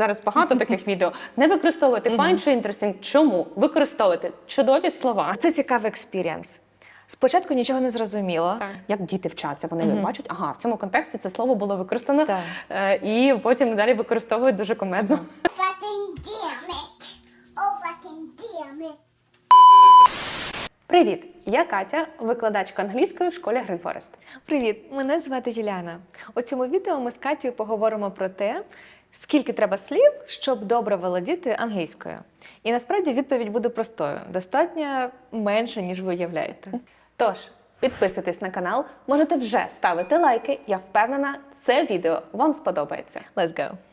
зараз багато таких відео. Не використовувати find чи interesting. Чому? Використовувати чудові слова. Це цікавий експірієнс. Спочатку нічого не зрозуміло. Як діти вчаться, вони Мгм. бачать, ага, в цьому контексті це слово було використано, Так. е, і потім далі використовують дуже комедно. Fucking damn it. Oh, fucking damn it. Привіт! Я Катя, викладачка англійської в школі Гринфорест. Привіт, мене звати Юліана. У цьому відео ми з Катєю поговоримо про те, скільки треба слів, щоб добре володіти англійською. І насправді відповідь буде простою: достатньо менше, ніж ви уявляєте. Тож, підписуйтесь на канал, можете вже ставити лайки. Я впевнена, це відео вам сподобається. Let's go!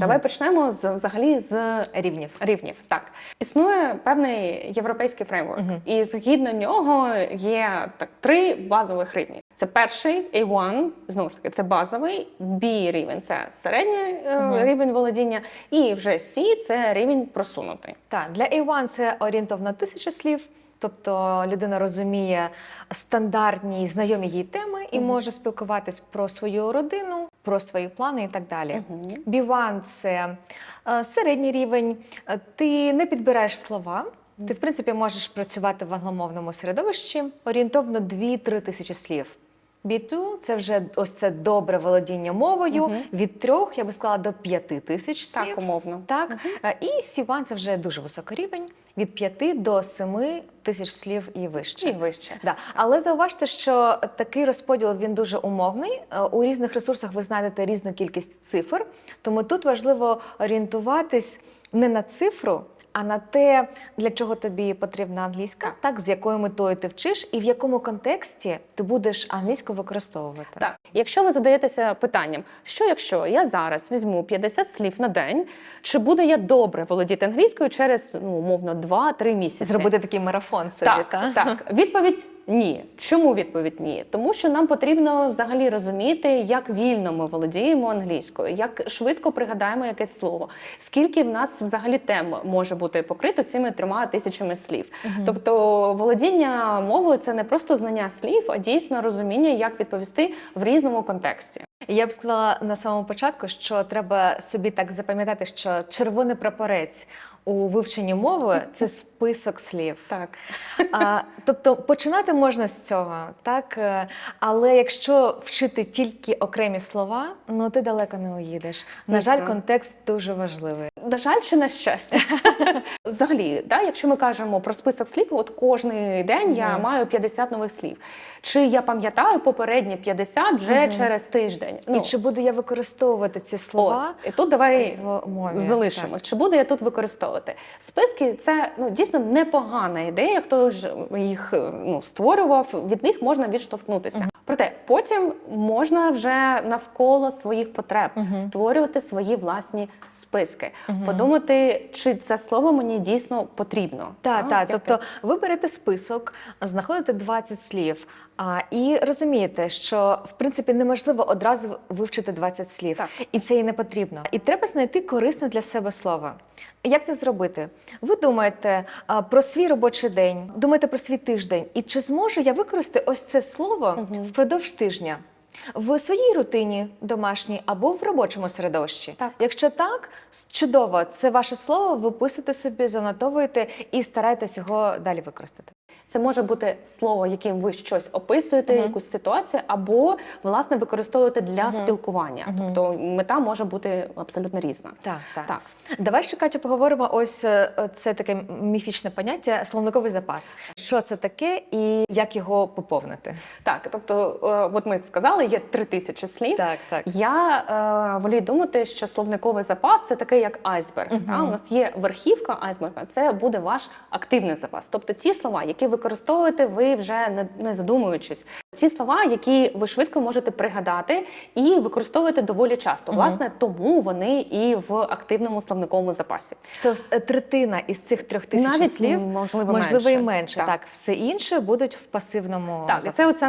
Давай почнемо з взагалі з Рівнів. рівнів. Так, існує певний європейський фреймворк, і згідно нього є так три базових рівні. Це перший A1, знову ж таки, це базовий, B рівень це середній е, рівень володіння, і вже C це рівень просунутий. Так, для A1 це орієнтовно тисяча слів. Тобто людина розуміє стандартні знайомі їй теми і угу. може спілкуватись про свою родину, про свої плани і так далі. Угу. B1 – це е, середній рівень. Е, Ти не підбираєш слова. Ти, в принципі, можеш працювати в англомовному середовищі орієнтовно 2-3 тисячі слів. B2 – це вже ось це добре володіння мовою Мгм. від трьох, я би сказала, до п'яти тисяч слів. Так, умовно. Так, Е, і C1 – це вже дуже високий рівень від 5 до 7 тисяч слів і вище. І вище. Да. Але зауважте, що такий розподіл він дуже умовний. Е, У різних ресурсах ви знайдете різну кількість цифр, тому тут важливо орієнтуватись не на цифру. А на те, для чого тобі потрібна англійська, так з якою метою ти вчиш, і в якому контексті ти будеш англійську використовувати. Так, якщо ви задаєтеся питанням, що якщо я зараз візьму 50 слів на день, чи буду я добре володіти англійською через ну, умовно 2-3 місяці? Зробити такий марафон собі. Так, Так, так. Відповідь ні. Чому відповідь ні? Тому що нам потрібно взагалі розуміти, як вільно ми володіємо англійською, як швидко пригадаємо якесь слово, скільки в нас взагалі тем може бути покрито цими трьома тисячами слів. Тобто володіння мовою це не просто знання слів, а дійсно розуміння, як відповісти в різному контексті. Я б сказала на самому початку, що треба собі так запам'ятати, що червоний прапорець у вивченні мови це список слів. Так. А, тобто починати можна з цього, так е, але якщо вчити тільки окремі слова, ну ти далеко не уїдеш. На жаль, контекст дуже важливий. На жаль, чи на щастя? Взагалі, да, якщо ми кажемо про список слів, от кожний день я Мгм. маю 50 нових слів. Чи я пам'ятаю попередні 50 вже Мгм. через тиждень? Ну, І чи буду я використовувати ці слова От, і тут давай в мові? залишимось. Чи буду я тут використовувати? Списки це ну дійсно непогана ідея. Хто ж їх ну, створював, від них можна відштовхнутися. Проте потім можна вже навколо своїх потреб Мгм. створювати свої власні списки, Мгм. подумати, чи це слово мені дійсно потрібно. Так, так. Та. Тобто ви берете список, знаходите 20 слів. А, і розумієте, що в принципі неможливо одразу вивчити 20 слів, Так. і це і не потрібно. І треба знайти корисне для себе слово. Як це зробити? Ви думаєте а, про свій робочий день, думаєте про свій тиждень, і чи зможу я використати ось це слово Мгм. впродовж тижня? В своїй рутині домашній або в робочому середовищі. Так. Якщо так, чудово, це ваше слово, виписуєте собі, занотовуєте і старайтесь його далі використати. Це може бути слово, яким ви щось описуєте, Мгм. якусь ситуацію, або власне використовуєте для Мгм. спілкування. Мгм. Тобто мета може бути абсолютно різна. Так, так. Так. Давай ще Катю поговоримо. Ось е, це таке міфічне поняття словниковий запас. Що це таке і як його поповнити? Так, тобто, е, от ми сказали, є три тисячі слів. Так, так. Я е, волію думати, що словниковий запас це такий як айсберг. Мгм. Та? У нас є верхівка айсберга, це буде ваш активний запас. Тобто ті слова, які використовуєте ви вже не, задумуючись. Ті слова, які ви швидко можете пригадати і використовуєте доволі часто. Власне, тому вони і в активному словниковому запасі. Це е, третина із цих трьох тисяч Навіть слів, можливо, можливо, менше. і менше. Так. Так. все інше будуть в пасивному Так, запасі. це оця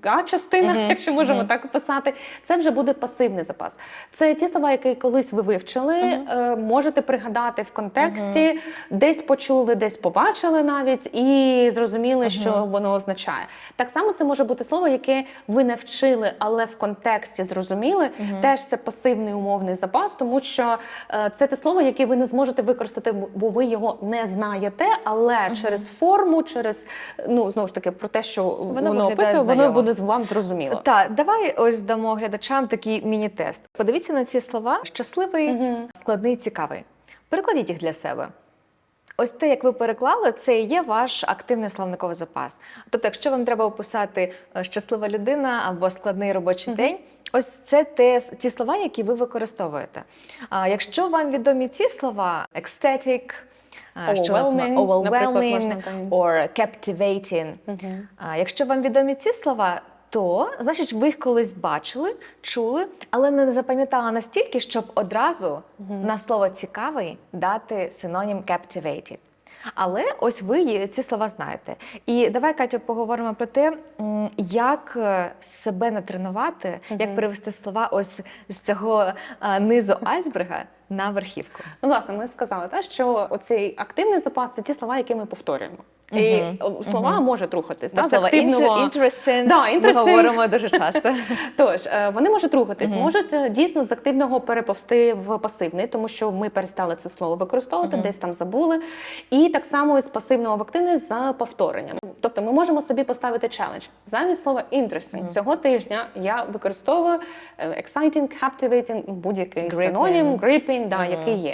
людська частина, Мгм, якщо можемо мгм. так описати. Це вже буде пасивний запас. Це ті слова, які колись ви вивчили, е, можете пригадати в контексті, десь почули, десь побачили навіть, і зрозуміли, що воно означає. Так само це може бути слово, яке ви не вчили, але в контексті зрозуміли. Теж це пасивний умовний запас, тому що е, це те слово, яке ви не зможете використати, бо ви його не знаєте, але через форму, через ну знову ж таки про те, що воно, виглядає описує, воно знайомо. Буде вам зрозуміло. Так, давай ось дамо глядачам такий міні-тест. Подивіться на ці слова: щасливий, Мгм. складний, цікавий. Перекладіть їх для себе. Ось те, як ви переклали, це і є ваш активний словниковий запас. Тобто, якщо вам треба описати е, щаслива людина або складний робочий день, ось це те, ті слова, які ви використовуєте. А якщо вам відомі ці слова ecstatic, а, що вас Overwhelming, overwhelming можна там. or captivating, Мгм. а якщо вам відомі ці слова, то значить ви їх колись бачили, чули, але не запам'ятали настільки, щоб одразу на слово цікавий дати синонім captivated. Але ось ви є- ці слова знаєте. І давай, Катю, поговоримо про те, м, як е, себе натренувати, як перевести слова ось з цього е, низу айсберга на верхівку. Ну, власне, ми сказали, та, що оцей активний запас це ті слова, які ми повторюємо. І Мгм. о, слова можуть рухатись. Та, слова активного... inter- interesting Да, ми говоримо дуже часто. Тож е, вони можуть рухатись, можуть е, дійсно з активного переповсти в пасивний, тому що ми перестали це слово використовувати, десь там забули. І так само з пасивного в активний з повторенням. Тобто ми можемо собі поставити челендж. Замість слова interesting цього тижня я використовую е, exciting, captivating, будь-який синонім, gripping, да, який є.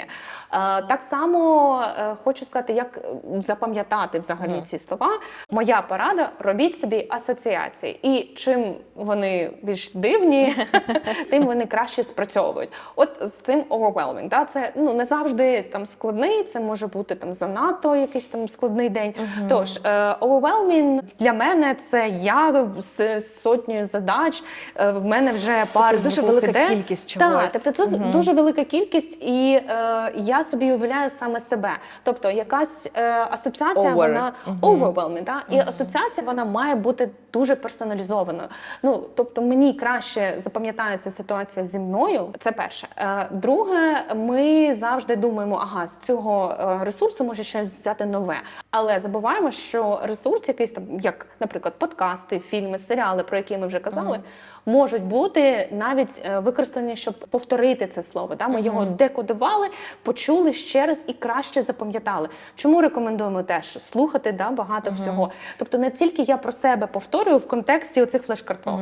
Е, Так само е, хочу сказати, як е, запам'ятати взагалі ці слова. Моя порада робіть собі асоціації. І чим вони більш дивні, тим вони краще спрацьовують. От з цим overwhelming, да, це ну не завжди там складний, це може бути там занадто якийсь там складний день. Тож е, overwhelming для мене це я з сотнею задач. В мене вже пар дуже велика іде. кількість Так, чогось. тобто тут Мгм. дуже велика кількість, і е, я собі уявляю саме себе. Тобто якась е, асоціація, Over. вона Мгм. overwhelming, да? і асоціація вона має бути дуже персоналізованою. Ну тобто мені краще запам'ятається ситуація зі мною. Це перше. Е, друге, ми завжди думаємо, ага, з цього е, ресурсу може щось взяти нове. Але забуваємо, що ресурс, якийсь там, як, наприклад, подкасти, фільми, серіали, про які ми вже казали, можуть бути навіть е, використані, щоб повторити це слово. Да? Ми його декодували, почули ще раз і краще запам'ятали. Чому рекомендуємо теж слухати да, багато всього? Тобто не тільки я про себе повторюю в контексті оцих флеш-карток.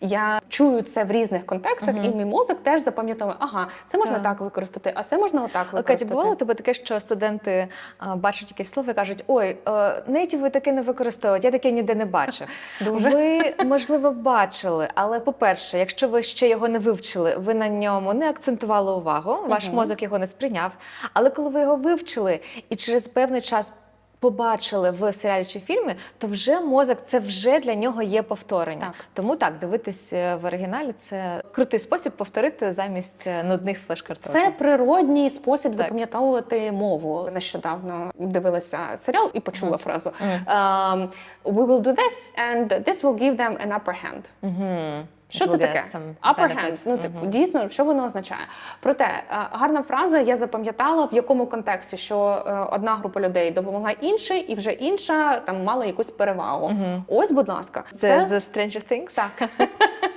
Я чую це в різних контекстах, і мій мозок теж запам'ятовує, ага, це можна Так. так використати, а це можна отак Катя, використати. бувало тебе таке, що студенти а, бачать якесь слово і кажуть: ой, е, нейтіви таке не використовують, я таке ніде не бачив. Дуже. Ви, можливо, бачили, але по-перше, якщо ви ще його не вивчили, ви на ньому не акцентували увагу, ваш Мгм. мозок його не сприйняв. Але коли ви його вивчили і через певний час. Побачили в серіалі чи фільмі, то вже мозок це вже для нього є повторення. Так. Тому так, дивитись е, в оригіналі це крутий спосіб повторити замість е, нудних флеш-карток. Це природній спосіб Так. запам'ятовувати мову. Нещодавно дивилася серіал і почула фразу Мгм. um, We will do this and this will give them an upper hand. Угу. Що це таке? Upper hand. Ну, типу, дійсно, що воно означає? Проте е, гарна фраза, я запам'ятала в якому контексті, що е, одна група людей допомогла іншій, і вже інша там мала якусь перевагу. Мгм. Ось, будь ласка, Це з Stranger Things? так.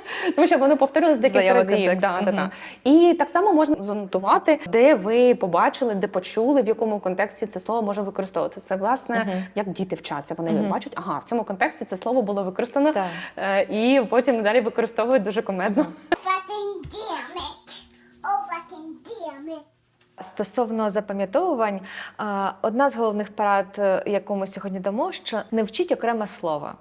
Тому що воно повторилось декілька разів. Да, да, да. І так само можна занотувати, де ви побачили, де почули, в якому контексті це слово може використовувати. Це власне як діти вчаться. Вони бачать, ага, в цьому контексті це слово було використано, е, і потім далі використовують дуже комедно. Oh. Стосовно запам'ятовувань, одна з головних порад, е, яку ми сьогодні дамо, що не вчіть окреме слово.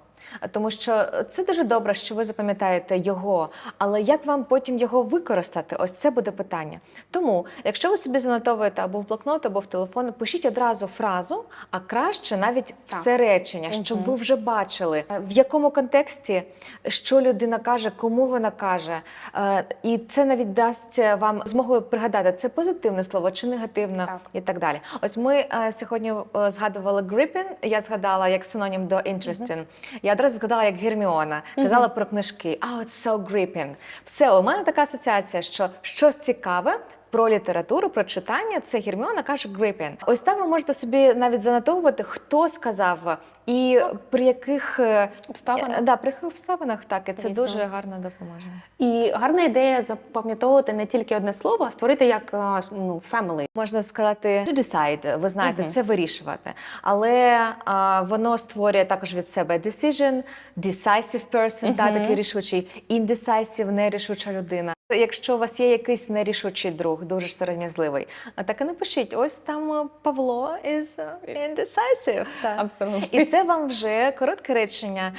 Тому що це дуже добре, що ви запам'ятаєте його, але як вам потім його використати? Ось це буде питання. Тому, якщо ви собі занотовуєте або в блокнот, або в телефон, пишіть одразу фразу, а краще навіть Так. все речення, щоб Мгм. ви вже бачили, е, в якому контексті що людина каже, кому вона каже. Е, І це навіть дасть вам змогу пригадати, це позитивне слово чи негативне, Так. і так далі. Ось ми е, сьогодні е, згадували gripping, я згадала як синонім до interesting. Я я одразу згадала, як Герміона казала про книжки. А от so gripping. Все, у мене така асоціація, що щось цікаве. Про літературу, про читання, це Герміона каже gripping. Ось там ви можете собі навіть занотовувати, хто сказав і при яких е, Обставини. е, да, при яких обставинах так, і це Дійсно. дуже гарно допоможе. І гарна ідея запам'ятовувати не тільки одне слово, а створити як е, ну, family. Можна сказати to decide, ви знаєте, Мгм. це вирішувати. Але а, воно створює також від себе decision, decisive person, та, Мгм. такий рішучий, indecisive, нерішуча людина. Якщо у вас є якийсь нерішучий друг, дуже сором'язливий, так і напишіть, ось там е, Павло is indecisive. Так. Абсолютно. І це вам вже коротке речення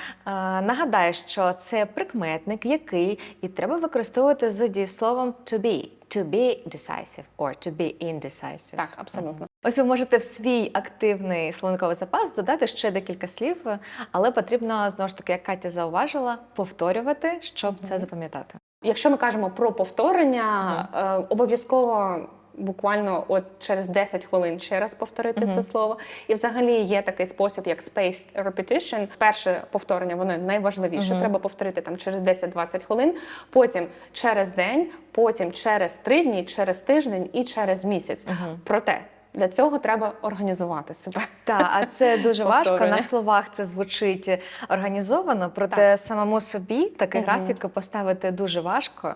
нагадає, що це прикметник, який і треба використовувати з дієсловом to be. To be decisive or to be indecisive. Так, абсолютно. Ось ви можете в свій активний словниковий запас додати ще декілька слів, але потрібно знову ж таки, як Катя зауважила, повторювати, щоб це запам'ятати. Якщо ми кажемо про повторення, е, обов'язково. Буквально от через 10 хвилин ще раз повторити Мгм. це слово. І взагалі є такий спосіб, як spaced repetition. Перше повторення воно найважливіше. Мгм. Треба повторити там через 10-20 хвилин, потім через день, потім через три дні, через тиждень і через місяць. Мгм. Проте для цього треба організувати себе. Так, а це дуже важко. На словах це звучить організовано, проте самому собі такий Мгм. графік поставити дуже важко.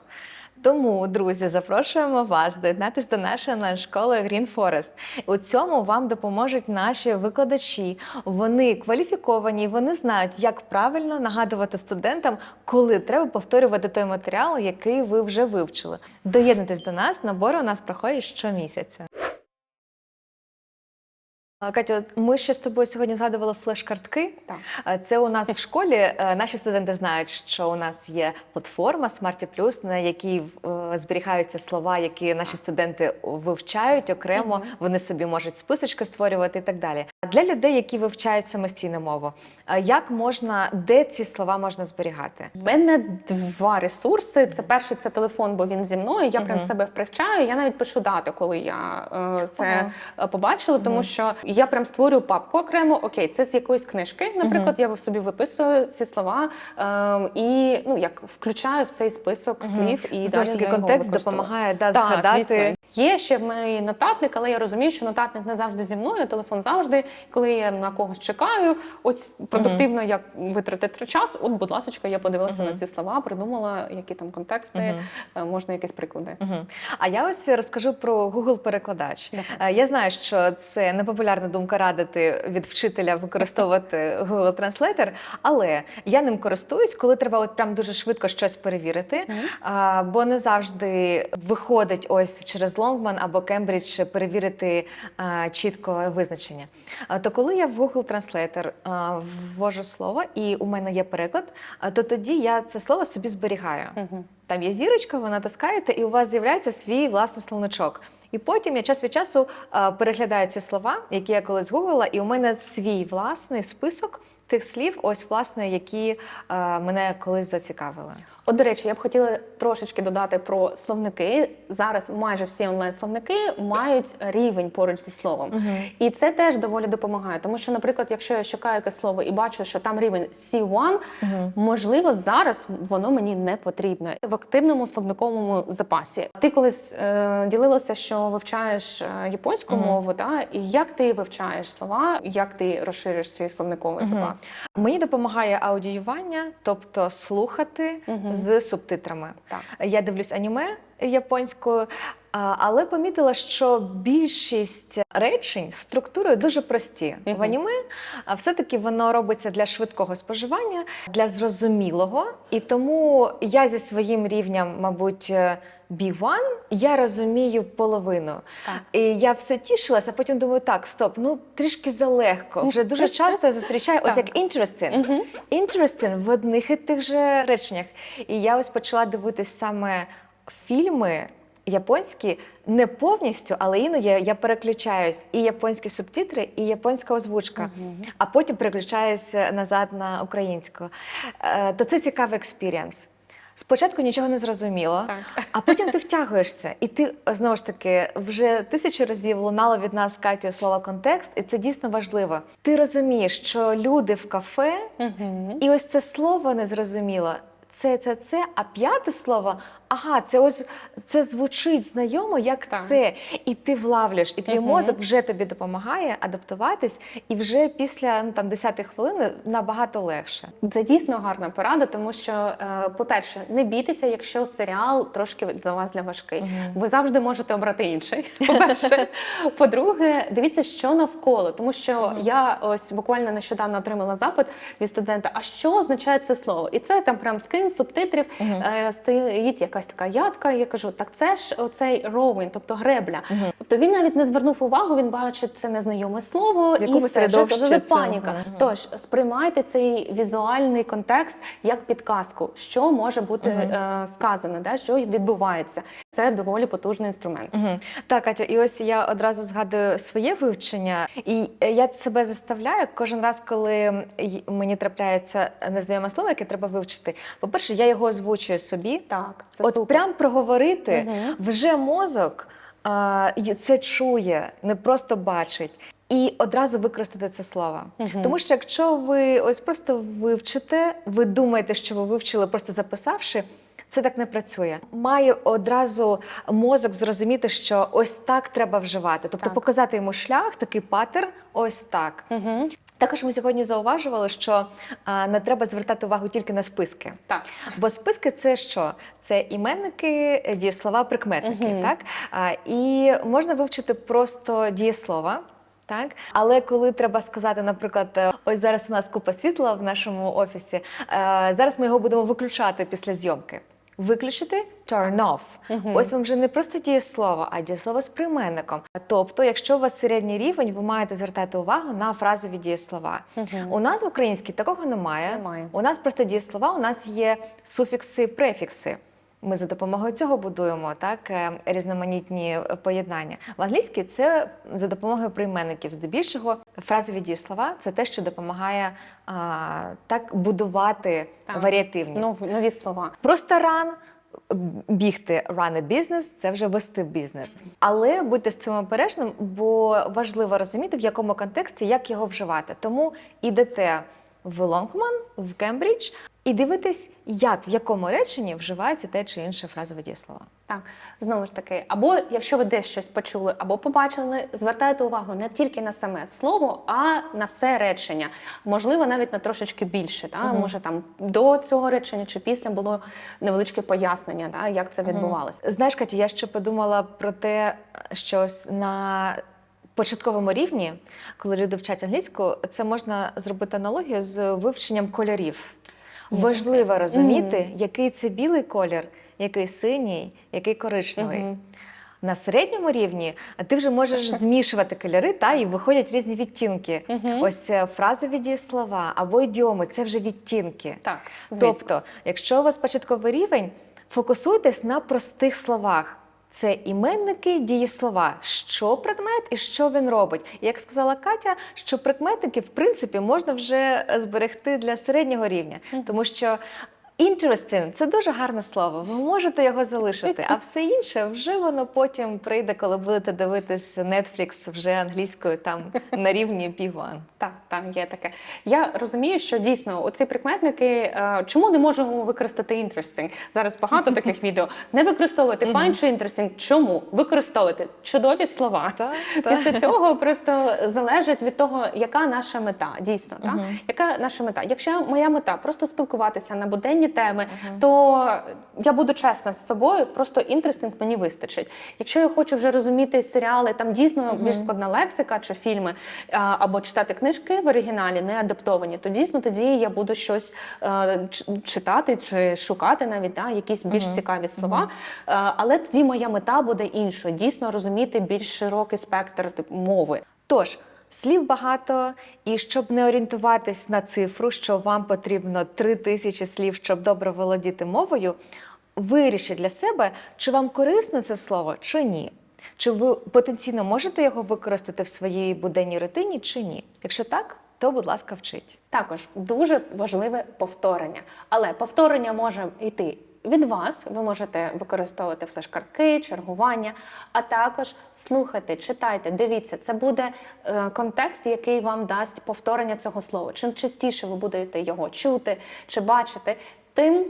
Тому, друзі, запрошуємо вас доєднатися до нашої онлайн-школи Green Forest. У цьому вам допоможуть наші викладачі. Вони кваліфіковані, вони знають, як правильно нагадувати студентам, коли треба повторювати той матеріал, який ви вже вивчили. Доєднуйтесь до нас, набори у нас проходять щомісяця. Катю, ми ще з тобою сьогодні згадували флеш-картки. Так. Це у нас в школі. Наші студенти знають, що у нас є платформа Smarty Plus, на якій е, зберігаються слова, які наші студенти вивчають окремо. Вони собі можуть списочки створювати і так далі. А Для людей, які вивчають самостійну мову, як можна, де ці слова можна зберігати? У мене два ресурси. Це перший це телефон, бо він зі мною. Я прям себе привчаю. Я навіть пишу дати, коли я е, це побачила, тому що я прям створюю папку окремо. Окей, це з якоїсь книжки. Наприклад, я собі виписую ці слова е, і ну як включаю в цей список слів. І Знову далі таки, я його контекст використовую. допомагає да, Так, згадати. звісно. Є ще мене нотатник, але я розумію, що нотатник не завжди зі мною, телефон завжди. Коли я на когось чекаю, ось продуктивно як витратити час. От, будь ласка, я подивилася на ці слова, придумала, які там контексти, е, можна якісь приклади. А я ось розкажу про Google перекладач. Е, Я знаю, що це непопулярна думка радити від вчителя використовувати Google Translator, але я ним користуюсь, коли треба от прям дуже швидко щось перевірити. Бо не завжди виходить ось через Longman або Cambridge перевірити а, чітко визначення. А, то коли я в Google Translator а, ввожу слово і у мене є переклад, то тоді я це слово собі зберігаю. Мгм. Там є зірочка, ви натискаєте, і у вас з'являється свій власний словничок. І потім я час від часу переглядаю ці слова, які я колись гуглила, і у мене свій власний список тих слів, ось власне, які а, мене колись зацікавили. От, до речі, я б хотіла трошечки додати про словники. Зараз майже всі онлайн-словники мають рівень поруч зі словом. І це теж доволі допомагає, тому що, наприклад, якщо я шукаю якесь слово і бачу, що там рівень C1, можливо, зараз воно мені не потрібно в активному словниковому запасі. Ти колись е, ділилася, що вивчаєш е, японську Мгм. мову, та і як ти вивчаєш слова, як ти розшириш свій словниковий Мгм. запас? Мені допомагає аудіювання, тобто слухати Мгм. з субтитрами. Так. Я дивлюсь аніме японською, але помітила, що більшість речень з структурою дуже прості. Мгм. В аніме а, все-таки воно робиться для швидкого споживання, для зрозумілого. І тому я зі своїм рівнем, мабуть, е, B1, я розумію половину. Так. І я все тішилася, а потім думаю, так, стоп, ну трішки залегко. Вже дуже часто зустрічаю ось як interesting. Мгм. Interesting в одних і тих же реченнях. І я ось почала дивитись саме фільми японські не повністю, але іноді я переключаюсь і японські субтитри, і японська озвучка. Мгм. А потім переключаюсь назад на українську. Е, То це цікавий експірієнс. Спочатку нічого не зрозуміло, Так. а потім ти втягуєшся, і ти знову ж таки вже тисячу разів лунало від нас Катю слово контекст, і це дійсно важливо. Ти розумієш, що люди в кафе, Угу. і ось це слово не зрозуміло. Це, це, це, а п'яте слово, ага, це ось це звучить знайомо, як Так. це. І ти влавлюєш, і твій Мгм. мозок вже тобі допомагає адаптуватись, і вже після ну, там 10 хвилини набагато легше. Це дійсно гарна порада, тому що, е, по-перше, не бійтеся, якщо серіал трошки для вас для важкий. Мгм. Ви завжди можете обрати інший. По-перше, по-друге, дивіться, що навколо, тому що Мгм. я ось буквально нещодавно отримала запит від студента. А що означає це слово? І це там прям скрін субтитрів. Е, стоїть якась така ядка. Я кажу, так це ж оцей rowing, тобто гребля. Мгм. Тобто він навіть не звернув увагу, він бачить це незнайоме слово, і все, вже, вже це? паніка. Мгм. Тож сприймайте цей візуальний контекст як підказку, що може бути Мгм. е, сказано, да, що відбувається. Це доволі потужний інструмент. Мгм. Так, Катя, і ось я одразу згадую своє вивчення, і е, я себе заставляю кожен раз, коли мені трапляється незнайоме слово, яке треба вивчити. По-перше, я його озвучую собі. Так, це От супер. прям проговорити Мгм. вже мозок а, це чує, не просто бачить. І одразу використати це слово. Мгм. Тому що якщо ви ось просто вивчите, ви думаєте, що ви вивчили, просто записавши. Це так не працює. Має одразу мозок зрозуміти, що ось так треба вживати, тобто Так. показати йому шлях, такий паттерн, ось так. Мгм. Також ми сьогодні зауважували, що а, не треба звертати увагу тільки на списки. Так. Бо списки це що? Це іменники, дієслова, прикметники. Мгм. Так? А, і можна вивчити просто дієслова. Так, але коли треба сказати, наприклад, ось зараз у нас купа світла в нашому офісі. Зараз ми його будемо виключати після зйомки. Виключити turn off. Мгм. Ось вам вже не просто дієслово, а дієслово з прийменником. Тобто, якщо у вас середній рівень, ви маєте звертати увагу на фразові дієслова. Мгм. У нас в українській такого немає. Немає. У нас просто дієслова, у нас є суфікси, префікси. Ми за допомогою цього будуємо так е, різноманітні е, поєднання. В англійській це за допомогою прийменників. Здебільшого фразові дієслова це те, що допомагає а, так будувати Так. варіативність. Нов- нові слова. Просто run, бігти run a business – це вже вести бізнес. Але будьте з цим обережним, бо важливо розуміти, в якому контексті, як його вживати. Тому ідете в Лонгман, в Кембридж і дивитесь, як в якому реченні вживається те чи інше фразове дієслово. Так, знову ж таки, або якщо ви десь щось почули, або побачили, звертайте увагу не тільки на саме слово, а на все речення. Можливо, навіть на трошечки більше. Та? Мгм. Може там до цього речення чи після було невеличке пояснення, та? як це відбувалося. Знаєш, Катя, я ще подумала про те, що на початковому рівні, коли люди вчать англійську, це можна зробити аналогію з вивченням кольорів. Важливо розуміти, Мгм. який це білий колір, який синій, який коричневий. Мгм. На середньому рівні ти вже можеш змішувати кольори, та і виходять різні відтінки. Мгм. Ось е, фразові дієслова або ідіоми це вже відтінки. Так, звісно. Тобто, якщо у вас початковий рівень, фокусуйтесь на простих словах. Це іменники, дієслова, що предмет і що він робить. Як сказала Катя, що прикметники в принципі можна вже зберегти для середнього рівня, тому що interesting – це дуже гарне слово. Ви можете його залишити, а все інше вже воно потім прийде, коли будете дивитись Netflix вже англійською там на рівні P1. Так, так, є таке. Я розумію, що дійсно оці прикметники, е, чому не можемо використати interesting? Зараз багато таких відео. Не використовувати fine чи interesting. Чому? Використовувати чудові слова. Так, Після цього просто залежить від того, яка наша мета, дійсно. Так? Яка наша мета? Якщо моя мета просто спілкуватися на буденні теми, Мгм. то я буду чесна з собою, просто інтерестинг мені вистачить. Якщо я хочу вже розуміти серіали, там дійсно Мгм. більш складна лексика чи фільми, або читати книжки в оригіналі, не адаптовані, то дійсно тоді я буду щось е, читати чи шукати навіть да, якісь більш Мгм. цікаві слова. Е, але тоді моя мета буде іншою, дійсно розуміти більш широкий спектр мови. Тож, слів багато, і щоб не орієнтуватись на цифру, що вам потрібно три тисячі слів, щоб добре володіти мовою, вирішіть для себе, чи вам корисне це слово, чи ні. Чи ви потенційно можете його використати в своїй буденній рутині, чи ні? Якщо так, то, будь ласка, вчіть. Також дуже важливе повторення. Але повторення може йти від вас ви можете використовувати флеш-картки, чергування, а також слухайте, читайте, дивіться. Це буде е, контекст, який вам дасть повторення цього слова. Чим частіше ви будете його чути чи бачити, тим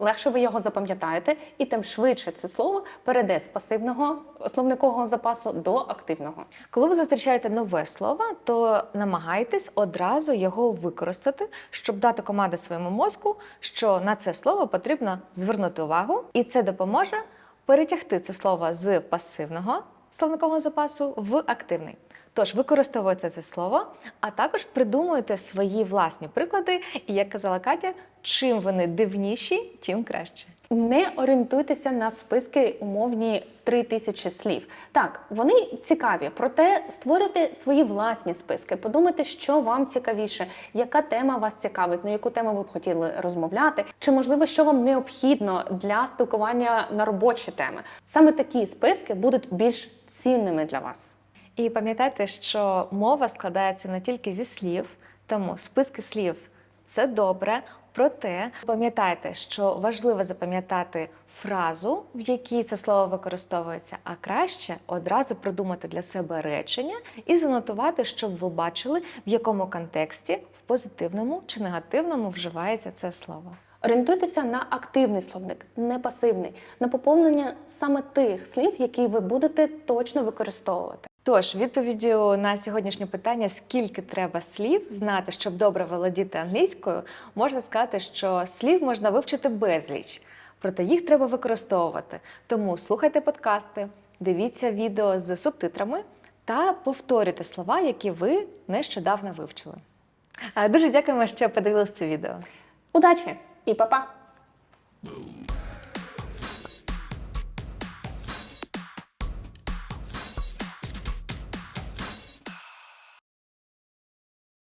легше ви його запам'ятаєте, і тим швидше це слово перейде з пасивного словникового запасу до активного. Коли ви зустрічаєте нове слово, то намагайтесь одразу його використати, щоб дати команду своєму мозку, що на це слово потрібно звернути увагу, і це допоможе перетягти це слово з пасивного словникового запасу в активний. Тож використовуйте це слово, а також придумуйте свої власні приклади. І як казала Катя, чим вони дивніші, тим краще. Не орієнтуйтеся на списки умовні 3000 слів. Так, вони цікаві, проте створюйте свої власні списки. Подумайте, що вам цікавіше, яка тема вас цікавить, на яку тему ви б хотіли розмовляти, чи можливо, що вам необхідно для спілкування на робочі теми. Саме такі списки будуть більш цінними для вас. І пам'ятайте, що мова складається не тільки зі слів, тому списки слів це добре. Проте пам'ятайте, що важливо запам'ятати фразу, в якій це слово використовується, а краще одразу придумати для себе речення і занотувати, щоб ви бачили, в якому контексті в позитивному чи негативному вживається це слово. Орієнтуйтеся на активний словник, не пасивний, на поповнення саме тих слів, які ви будете точно використовувати. Тож, відповіддю на сьогоднішнє питання, скільки треба слів знати, щоб добре володіти англійською, можна сказати, що слів можна вивчити безліч, проте їх треба використовувати. Тому слухайте подкасти, дивіться відео з субтитрами та повторюйте слова, які ви нещодавно вивчили. Дуже дякуємо, що подивилися це відео. Удачі і па-па!